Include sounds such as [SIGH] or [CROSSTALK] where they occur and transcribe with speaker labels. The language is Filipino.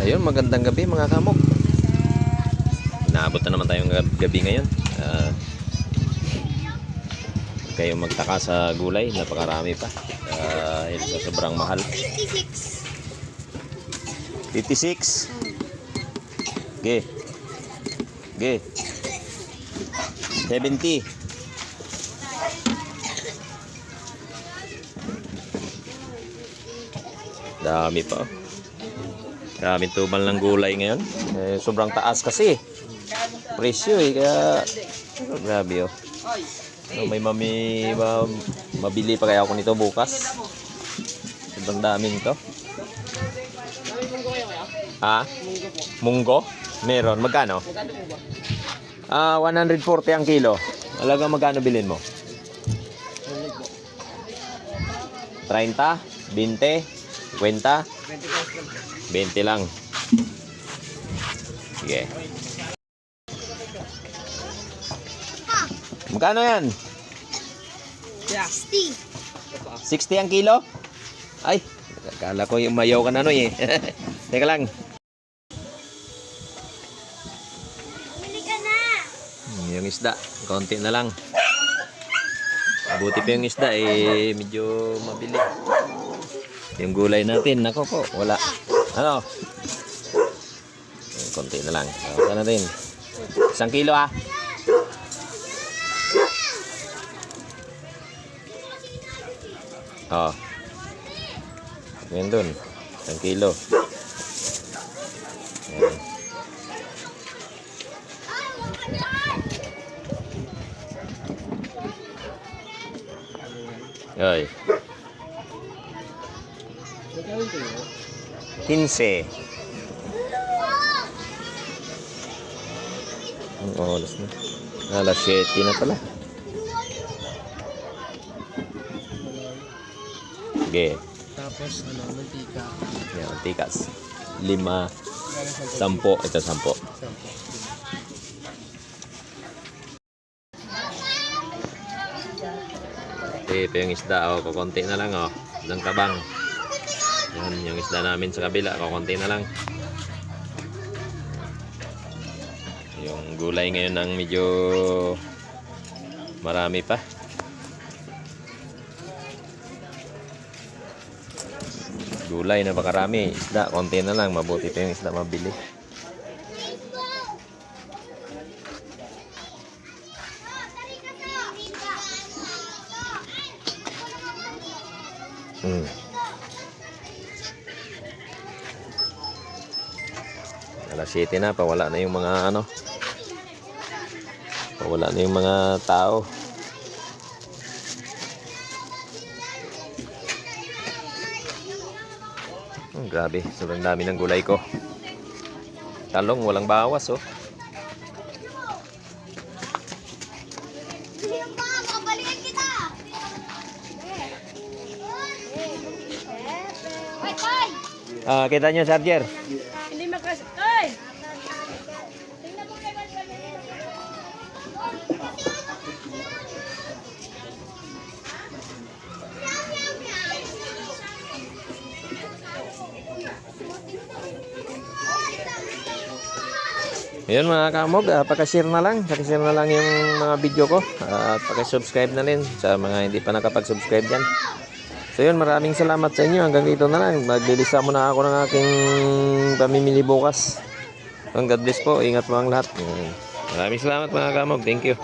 Speaker 1: Ayun, magandang gabi mga kamog. Naabot na naman tayong gab- gabi ngayon. Huwag kayong magtaka sa gulay, napakarami pa. Dahil sa sobrang mahal.
Speaker 2: 56.
Speaker 1: 56. Ge. Ge. 70. Dami pa. oh. Daming tumal ng gulay ngayon. Eh, sobrang taas kasi. Presyo eh. Kaya, oh, grabe oh. So, may mami, ma, mabili pa kaya ako nito bukas. Sobrang daming to. Ha? Munggo? Meron. Magkano? Ah, 140 ang kilo. Alaga magkano bilhin mo? 30? 20? 50? 20 lang. Sige. Magkano yan?
Speaker 2: 60.
Speaker 1: 60 ang kilo? Ay, akala ko yung mayaw ka na no eh. [LAUGHS] Teka lang.
Speaker 2: Bili ka na.
Speaker 1: Yung isda, konti na lang. Mabuti pa yung isda eh, medyo mabili. Yung gulay natin, nako po, wala. Ano? Eh, Konti na lang. Saan natin? Isang kilo ah. Oh. Yan dun. Isang kilo. Yan. Ay. 15. Ang oras na. Alas 7 na pala. Sige.
Speaker 3: Tapos, ano, mantika.
Speaker 1: Yan, tikas. Lima. Sampo. Ito, sampo.
Speaker 3: Sampo.
Speaker 1: Ito yung isda. O, kukunti na lang. O. Ng tabang. Yan, yung isda namin sa kabila. Kukunti na lang. Yung gulay ngayon ang medyo marami pa. Gulay na bakarami. Isda, konti na lang. Mabuti pa yung isda mabili. Hmm. Alas 7 na, pawala na yung mga ano. Pawala na yung mga tao. Hmm, grabe, sobrang dami ng gulay ko. Talong, walang bawas oh.
Speaker 2: Makabalikan kita.
Speaker 1: Nyo charger.
Speaker 4: Hindi makas... Ay!
Speaker 1: Ayun mga kamog, uh, pakishare na lang. Pakishare na lang yung mga video ko. At pakisubscribe na rin sa mga hindi pa nakapag-subscribe dyan. So yun, maraming salamat sa inyo. Hanggang dito na lang. Maglilisa muna ako ng aking pamimili bukas. Ang God bless po. Ingat po ang lahat. Maraming salamat mga kamog. Thank you.